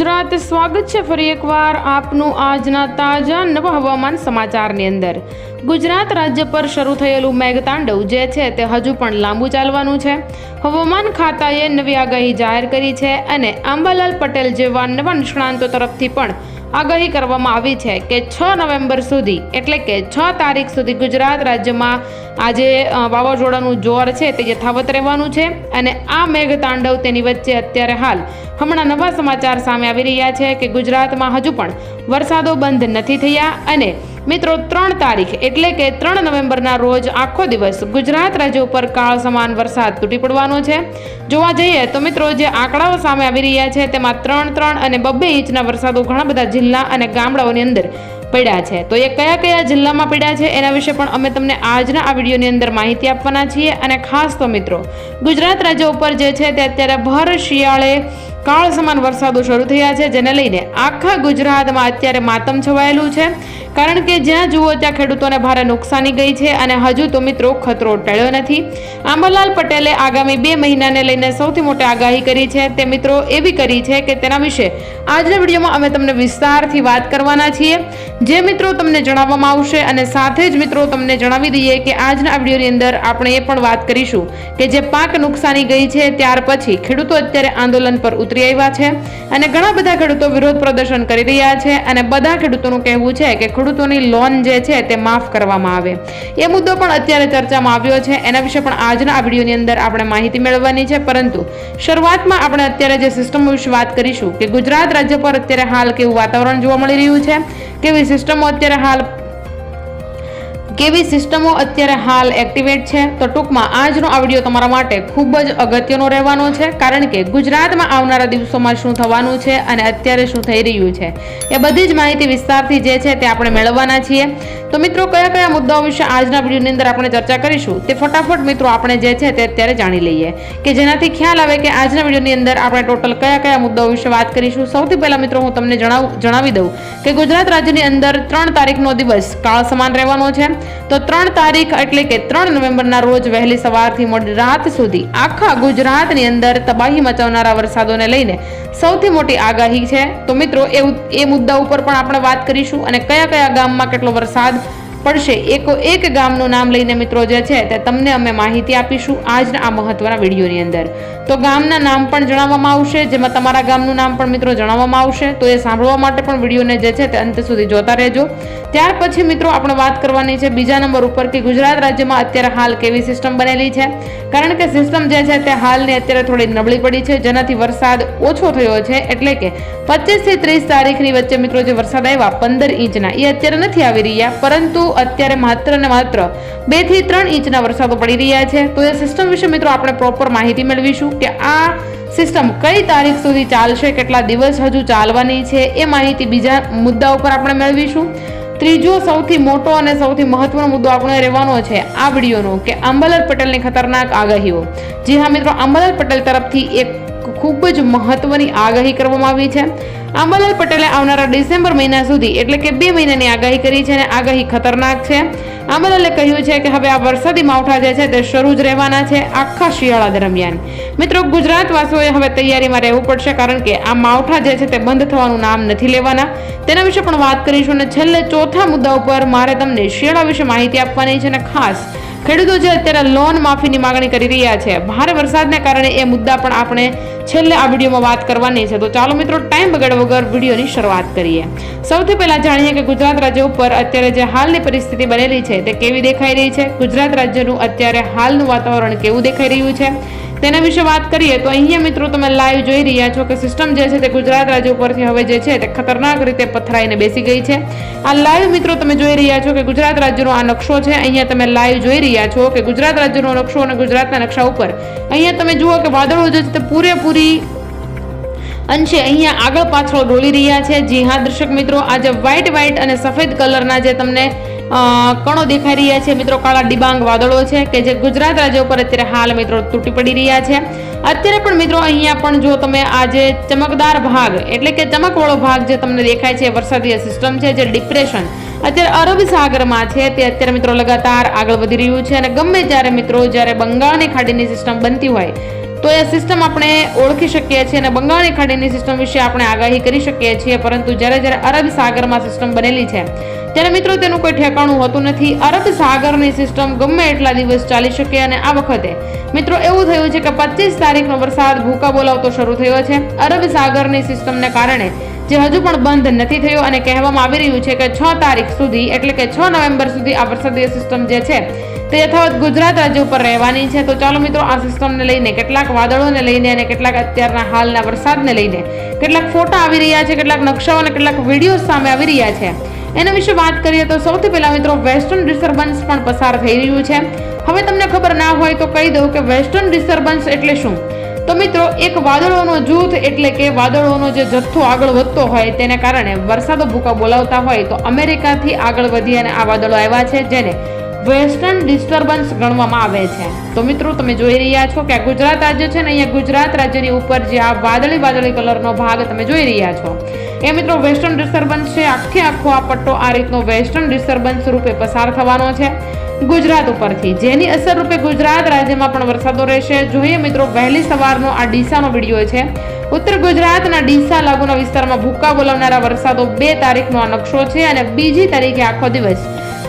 ગુજરાત સ્વાગત છે ફરી એકવાર આપનું આજના તાજા નવા હવામાન સમાચારની અંદર. ગુજરાત રાજ્ય પર શરૂ થયેલું મેઘતાંડવ જે છે તે હજુ પણ લાંબુ ચાલવાનું છે. હવામાન ખાતાએ નવી આગાહી જાહેર કરી છે અને આંબાલાલ પટેલ જેવા નવા નિષ્ણાંતો તરફથી પણ આગાહી કરવામાં આવી છે કે છ નવેમ્બર સુધી, એટલે કે છ તારીખ સુધી ગુજરાત રાજ્યમાં આજે વાવાઝોડાનું જોર છે તે યથાવત રહેવાનું છે અને આ મેઘતાંડવ તેની વચ્ચે અત્યારે હાલ હમણાં નવા સમાચાર સામે આવી રહ્યા છે કે ગુજરાતમાં હજુ પણ વરસાદો બંધ નથી થયા અને મિત્રો, ત્રણ તારીખ એટલે કે ત્રણ નવેમ્બરના રોજ આખો દિવસ ગુજરાત રાજ્ય ઉપર કાળ સમાન વરસાદ તૂટી પડવાનો છે. જોવા જઈએ તો મિત્રો, જે આંકડાઓ સામે આવી રહ્યા છે તેમાં ત્રણ ત્રણ અને બબ્બે ઇંચના વરસાદો ઘણા બધા જિલ્લા અને ગામડાઓની અંદર પડ્યા છે. તો એ કયા કયા જિલ્લામાં પડ્યા છે એના વિશે પણ અમે તમને આજના આ વિડીયોની અંદર માહિતી આપવાના છીએ. અને ખાસ તો મિત્રો, ગુજરાત રાજ્ય ઉપર જે છે તે અત્યારે ભર શિયાળે કાળ સમાન વરસાદો શરૂ થયા છે, જેને લઈને આખા ગુજરાતમાં અત્યારે માતમ છવાયેલું છે. કારણ કે જ્યાં જુઓ ત્યાં ખેડૂતોને ભારે નુકસાની ગઈ છે અને હજુ તો મિત્રો ખતરો ટળ્યો નથી. આંબાલાલ પટેલે આગામી બે મહિનાને લઈને સૌથી મોટી આગાહી કરી છે. તે મિત્રો એવી કરી છે કે તેના વિશે આજના વિડીયોમાં અમે તમને વિસ્તારથી વાત કરવાના છીએ. જે મિત્રો તમને જણાવવામાં આવશે અને સાથે જ મિત્રો તમને જણાવી દઈએ કે આજના વિડીયોની અંદર આપણે એ પણ વાત કરીશું કે જે પાક નુકસાની ગઈ છે, ત્યાર પછી ખેડૂતો અત્યારે આંદોલન પર ઉતરી આવ્યા છે અને ઘણા બધા ખેડૂતો વિરોધ પ્રદર્શન કરી રહ્યા છે અને બધા ખેડૂતોનું કહેવું છે કે ખેડૂતોની લોન જે છે તે માફ કરવામાં આવે. એ મુદ્દો પણ અત્યારે ચર્ચામાં આવ્યો છે. એના વિશે પણ આજના આ વિડીયોની અંદર આપણે માહિતી મેળવવાની છે. પરંતુ શરૂઆતમાં આપણે અત્યારે જે સિસ્ટમો વિશે વાત કરીશું કે ગુજરાત રાજ્ય પર અત્યારે હાલ કેવું વાતાવરણ જોવા મળી રહ્યું છે? કેવી સિસ્ટમો અત્યારે હાલ કેવી સિસ્ટમો અત્યારે હાલ એક્ટિવેટ છે? તો ટૂંકમાં આજનો આ વીડિયો તમારા માટે ખૂબ જ અગત્યનો રહેવાનો છે, કારણ કે ગુજરાતમાં આવનારા દિવસોમાં શું થવાનું છે અને અત્યારે શું થઈ રહ્યું છે? એ બધી જ માહિતી વિસ્તારથી જે છે તે આપણે મેળવવાના છીએ. તો મિત્રો, કયા કયા મુદ્દાઓ વિશે આજના વિડીયોની અંદર આપણે ચર્ચા કરીશું તે ફટાફટ મિત્રો આપણે જે છે તે અત્યારે જાણી લઈએ. કે જેનાથી ખ્યાલ આવે કે આજના વિડીયોની અંદર આપણે ટોટલ કયા કયા મુદ્દાઓ વિશે વાત કરીશું. સૌથી પહેલાં મિત્રો, હું તમને જણાવ જણાવી દઉં કે ગુજરાત રાજ્યની અંદર ત્રણ તારીખનો દિવસ કાળ સમાન રહેવાનો છે. તો ત્રણ તારીખ એટલે કે ત્રણ નવેમ્બરના રોજ વહેલી સવારથી મોડી રાત સુધી આખા ગુજરાતની અંદર તબાહી મચાવનારા વરસાદોને લઈને સૌથી મોટી આગાહી છે. તો મિત્રો, એ એ મુદ્દા ઉપર પણ આપણે વાત કરીશું અને કયા કયા ગામમાં કેટલો વરસાદ પડશે. એકો એક ગામનું નામ લઈને મિત્રો જે છે તે તમને અમે માહિતી આપીશું આજના આ મહત્વના વિડીયોની અંદર. તો ગામના નામ પણ જણાવવામાં આવશે, જેમાં તમારા ગામનું નામ પણ મિત્રો જણાવવામાં આવશે. તો એ સાંભળવા માટે પણ વિડીયોને જે છે તે અંત સુધી જોતા રહેજો. ત્યાર પછી મિત્રો આપણે વાત કરવાની છે બીજા નંબર ઉપર કે ગુજરાત રાજ્યમાં અત્યારે હાલ કેવી સિસ્ટમ બનેલી છે? કારણ કે સિસ્ટમ જે છે તે હાલની અત્યારે થોડી નબળી પડી છે, જેનાથી વરસાદ ઓછો થયો છે. એટલે કે પચીસથી ત્રીસ તારીખની વચ્ચે મિત્રો જે વરસાદ આવ્યા, પંદર ઇંચના, એ અત્યારે નથી આવી રહ્યા. પરંતુ અત્યારે માત્ર ને માત્ર બેથી ત્રણ ઇંચના વરસાદો પડી રહ્યા છે. તો એ સિસ્ટમ વિશે મિત્રો આપણે પ્રોપર માહિતી મેળવીશું કે આ સિસ્ટમ કઈ તારીખ સુધી ચાલશે, કેટલા દિવસ હજુ ચાલવાની છે, એ માહિતી બીજા મુદ્દા ઉપર આપણે મેળવીશું. ત્રીજો સૌથી મોટો અને સૌથી મહત્વનો મુદ્દો આપણે રહેવાનો છે આ વિડીયોનો, કે અંબાલાલ પટેલની ખતરનાક આગાહીઓ. જી હા મિત્રો, અંબાલાલ પટેલ તરફથી એક ખૂબ જ મહત્વની આગાહી કરવામાં આવી છે. આંબાલાલ પટેલે આવનારા ડિસેમ્બર મહિના સુધી, એટલે કે બે મહિનાની આગાહી કરી છે અને આગાહી ખતરનાક છે. આંબાલાલે કહ્યું છે કે હવે આ વરસાદી માવઠા જે છે તે શરૂ જ રહેવાના છે આખા શિયાળા દરમિયાન. મિત્રો, ગુજરાતવાસીઓએ હવે તૈયારીમાં રહેવું પડશે કારણ કે આ માવઠા જે છે તે બંધ થવાનું નામ નથી લેવાના. તેના વિશે પણ વાત કરીશું અને છેલ્લે ચોથા મુદ્દા ઉપર મારે તમને શિયાળા વિશે માહિતી આપવાની છે અને ખાસ ખેડૂતો જે અત્યારે લોન માફીની માંગણી કરી રહ્યા છે, ભારે વરસાદને કારણે એ મુદ્દા પણ આપણે છેલ્લે આ વિડીયોમાં વાત કરવાની છે. તો ચાલો મિત્રો, ટાઈમ બગાડ વગર વિડીયોની શરૂઆત કરીએ. સૌથી પહેલાં જાણીએ કે ગુજરાત રાજ્ય ઉપર અત્યારે જે હાલની પરિસ્થિતિ બનેલી છે, તે કેવી દેખાઈ રહી છે? ગુજરાત રાજ્યનું અત્યારે હાલનું વાતાવરણ કેવું દેખાઈ રહ્યું છે? તેના વિશે વાત કરીએ તો અહીંયા મિત્રો તમે લાઈવ જોઈ રહ્યા છો કે સિસ્ટમ જે છે તે ગુજરાત રાજ્ય ઉપરથી હવે જે છે તે ખતરનાક રીતે પથરાઈને બેસી ગઈ છે. આ લાઈવ મિત્રો તમે જોઈ રહ્યા છો કે ગુજરાત રાજ્યનો આ નકશો છે. અહીંયા તમે લાઈવ જોઈ રહ્યા છો કે ગુજરાત રાજ્યનો નકશો અને ગુજરાતના નકશા ઉપર. અહીંયા તમે જુઓ કે વાદળો જે છે તે પૂરેપૂરી અંશે અહીંયા આગળ પાછળ ડોલી રહ્યા છે. જી હા, દર્શક મિત્રો, આજે વ્હાઇટ વ્હાઇટ અને સફેદ કલરના જે તમને કણો દેખાઈ રહ્યા છે. મિત્રો, કાળા ડિબાંગ વાદળો છે કે જે ગુજરાત રાજ્ય ઉપર અત્યારે હાલ મિત્રો તૂટી પડી રહ્યા છે. અત્યારે પણ મિત્રો અહીંયા પણ જો તમે આ જે ચમકદાર ભાગ, એટલે કે ચમકવાળો ભાગ જે તમને દેખાય છે વરસાદી સિસ્ટમ છે, જે ડિપ્રેશન અત્યારે અરબ સાગરમાં છે, તે અત્યારે મિત્રો લગાતાર આગળ વધી રહ્યું છે. અને ગમે ત્યારે મિત્રો જ્યારે બંગાળની ખાડીની સિસ્ટમ બનતી હોય, તો એ સિસ્ટમ આપણે ઓળખી શકીએ છીએ અને બંગાળની ખાડીની સિસ્ટમ વિશે આપણે આગાહી કરી શકીએ છીએ. પરંતુ જ્યારે જ્યારે અરબ સાગરમાં સિસ્ટમ બનેલી છે ત્યારે મિત્રો, તેનું કોઈ ઠેકાણું હોતું નથી. અરબ સાગરની સિસ્ટમ ગમે એટલા દિવસ ચાલી શકે અને આ વખતે, મિત્રો, એવું થયું છે કે પચીસ તારીખનો વરસાદ ભૂકા બોલાવતો શરૂ થયો છે. અરબ સાગરની સિસ્ટમને કારણે જે હજુ પણ બંધ નથી થયો અને કહેવામાં આવી રહ્યું છે કે છ તારીખ સુધી, એટલે કે છ નવેમ્બર સુધી આ વરસાદીય સિસ્ટમ જે છે, તે યથાવત ગુજરાત રાજ્ય ઉપર રહેવાની છે. તો ચાલો મિત્રો, આ સિસ્ટમને લઈને કેટલાક વાદળોને લઈને અને કેટલાક અત્યારના હાલના વરસાદને લઈને કેટલાક ફોટા આવી રહ્યા છે, કેટલાક નકશાઓ અને કેટલાક વીડિયો સામે આવી રહ્યા છે. એના વિશે વાત કરીએ તો સૌથી પહેલા મિત્રો વેસ્ટર્ન ડિસ્ટર્બન્સ પણ પસાર થઈ રહ્યું છે. હવે તમને ખબર ના હોય તો કહી દઉં કે વેસ્ટર્ન ડિસ્ટર્બન્સ એટલે શું? તો મિત્રો, એક વાદળોનો જૂથ એટલે કે વાદળોનો જે જથ્થો આગળ વધતો હોય તેને કારણે વરસાદો ભૂકા બોલાવતા હોય તો અમેરિકાથી આગળ વધી અને આ વાદળો આવ્યા છે જેને વેસ્ટર્ન ડિસ્ટર્બન્સ ગણવામાં આવે છે. તો મિત્રો, તમે જોઈ રહ્યા છો કે ગુજરાત રાજ્ય છે ને અહીંયા ગુજરાત રાજ્યની ઉપર જે આ વાદળી વાદળી કલરનો ભાગ તમે જોઈ રહ્યા છો. એ મિત્રો વેસ્ટર્ન ડિસ્ટર્બન્સ છે. આખે આખો આ પટ્ટો આ રીતનો વેસ્ટર્ન ડિસ્ટર્બન્સ રૂપે પસાર થવાનો છે. ગુજરાત ઉપરથી. જેની અસર રૂપે ગુજરાત રાજ્યમાં પણ વરસાદો રહેશે. જોઈએ મિત્રો, વહેલી સવારનો આ ડીસાનો વીડિયો છે. ઉત્તર ગુજરાતના ડીસા લાગુના વિસ્તારમાં ભૂકા બોલાવનારા વરસાદો બે તારીખનો આ નકશો છે અને બીજી તારીખે આખો દિવસ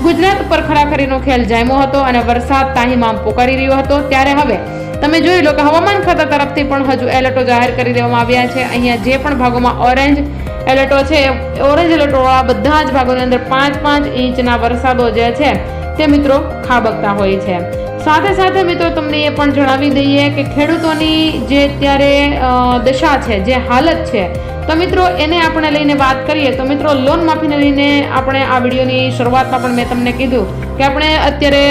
ગુજરાત ઉપર ખરાખરીનો ખેલ જામ્યો હતો અને વરસાદ તાહીમામ પોકારી રહ્યો હતો. ત્યારે હવે તમે જોઈ લો કે હવામાન ખાતા તરફથી પણ હજુ એલર્ટો જાહેર કરી દેવામાં આવ્યા છે. અહીંયા જે પણ ભાગોમાં ઓરેન્જ એલર્ટો છે, ઓરેન્જ એલર્ટોવાળા બધા જ ભાગોની અંદર પાંચ પાંચ ઇંચના વરસાદો જે છે તે મિત્રો ખાબકતા હોય છે. સાથે સાથે મિત્રો તમને એ પણ જણાવી દઈએ કે ખેડૂતોની જે અત્યારે દશા છે, જે હાલત છે તો મિત્રો, એને આપણે લઈને વાત કરીએ, તો મિત્રો લોન માફીને લઈને આપણે આ વિડીયોની શરૂઆતમાં પણ મેં તમને કીધું કે આપણે અત્યારે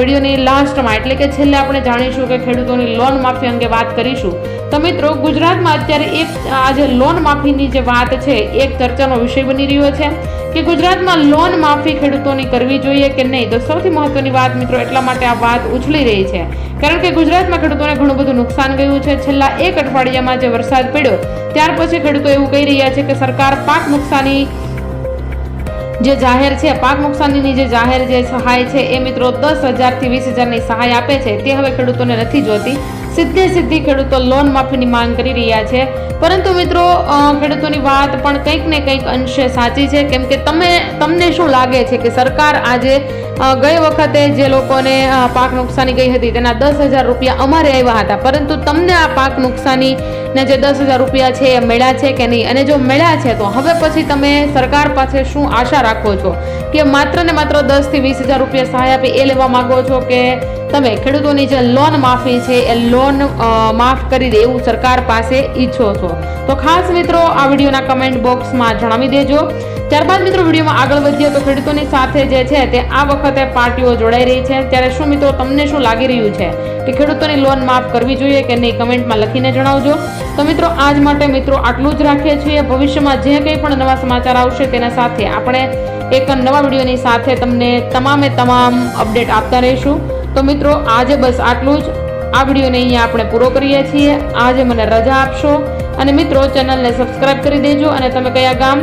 વિડીયોની લાસ્ટમાં એટલે કે છેલ્લે આપણે જાણીશું કે ખેડૂતોની લોન માફી અંગે વાત કરીશું. તો મિત્રો, ગુજરાતમાં અત્યારે એક, આજે લોન માફીની જે વાત છે, એક ચર્ચાનો વિષય બની રહ્યો છે કે ગુજરાતમાં લોન માફી ખેડૂતોની કરવી જોઈએ કે નહીં? તો સૌથી મહત્વની વાત મિત્રો, એટલા માટે આ વાત ઉછળી રહી છે. કારણ કે ગુજરાતમાં ખેડૂતોને ઘણું બધું નુકસાન ગયું છે. છેલ્લા એક અઠવાડિયામાં જે વરસાદ પડ્યો ત્યાર પછી ખેડૂતો એવું કહી રહ્યા છે કે સરકાર પાક નુકસાની જે જાહેર છે, પાક નુકસાનીની જે જાહેર જે સહાય છે, એ મિત્રો દસ હજારથી વીસ હજારની સહાય આપે છે. તે હવે ખેડૂતોને નથી જોતી. સીધે સીધી ખેડૂતો લોન માફીની માંગ કરી રહ્યા છે. પરંતુ મિત્રો ખેડૂતોની વાત પણ કંઈક ને કંઈક અંશે સાચી છે. કેમ કે તમે, તમને શું લાગે છે કે સરકાર આજે ગઈ વખતે જે લોકોને પાક નુકસાની ગઈ હતી, તેના દસ હજાર રૂપિયા અમારે આવ્યા હતા. પરંતુ તમને આ પાક નુકસાની ને જે દસ હજાર રૂપિયા છે એ મળ્યા છે કે નહીં? અને જો મળ્યા છે તો હવે પછી તમે સરકાર પાસે શું આશા રાખો છો? કે માત્ર ને માત્ર દસથી વીસ હજાર રૂપિયા સહાય આપી એ લેવા માગો છો કે તમે ખેડૂતોની જે લોન માફી છે એ લોન માફ કરી દે એવું સરકાર પાસે ઈચ્છો છો? તો ખાસ મિત્રો આ વિડીયોના કમેન્ટ બોક્સમાં જણાવી દેજો. ત્યારબાદ મિત્રો વિડીયોમાં આગળ વધીએ તો ખેડૂતોની સાથે જે છે તે આ વખતે પાર્ટીઓ જોડાઈ રહી છે. ત્યારે શું મિત્રો તમને શું લાગી રહ્યું છે? કે ખેડૂતોની લોન માફ કરવી જોઈએ કે નહીં? કમેન્ટમાં લખીને જણાવજો. તો મિત્રો, આજ માટે મિત્રો આટલું જ રાખીએ છીએ. ભવિષ્યમાં જે કંઈ પણ નવા સમાચાર આવશે તેના સાથે આપણે એક નવા વિડીયોની સાથે તમને તમામે તમામ અપડેટ આપતા રહીશું. તો મિત્રો, આજે બસ આટલું જ. આ વિડીયોને અહીંયા આપણે પૂરો કરીએ છીએ. આજે મને રજા આપશો. અને મિત્રો, ચેનલને સબસ્ક્રાઈબ કરી દેજો અને તમે કયા ગામ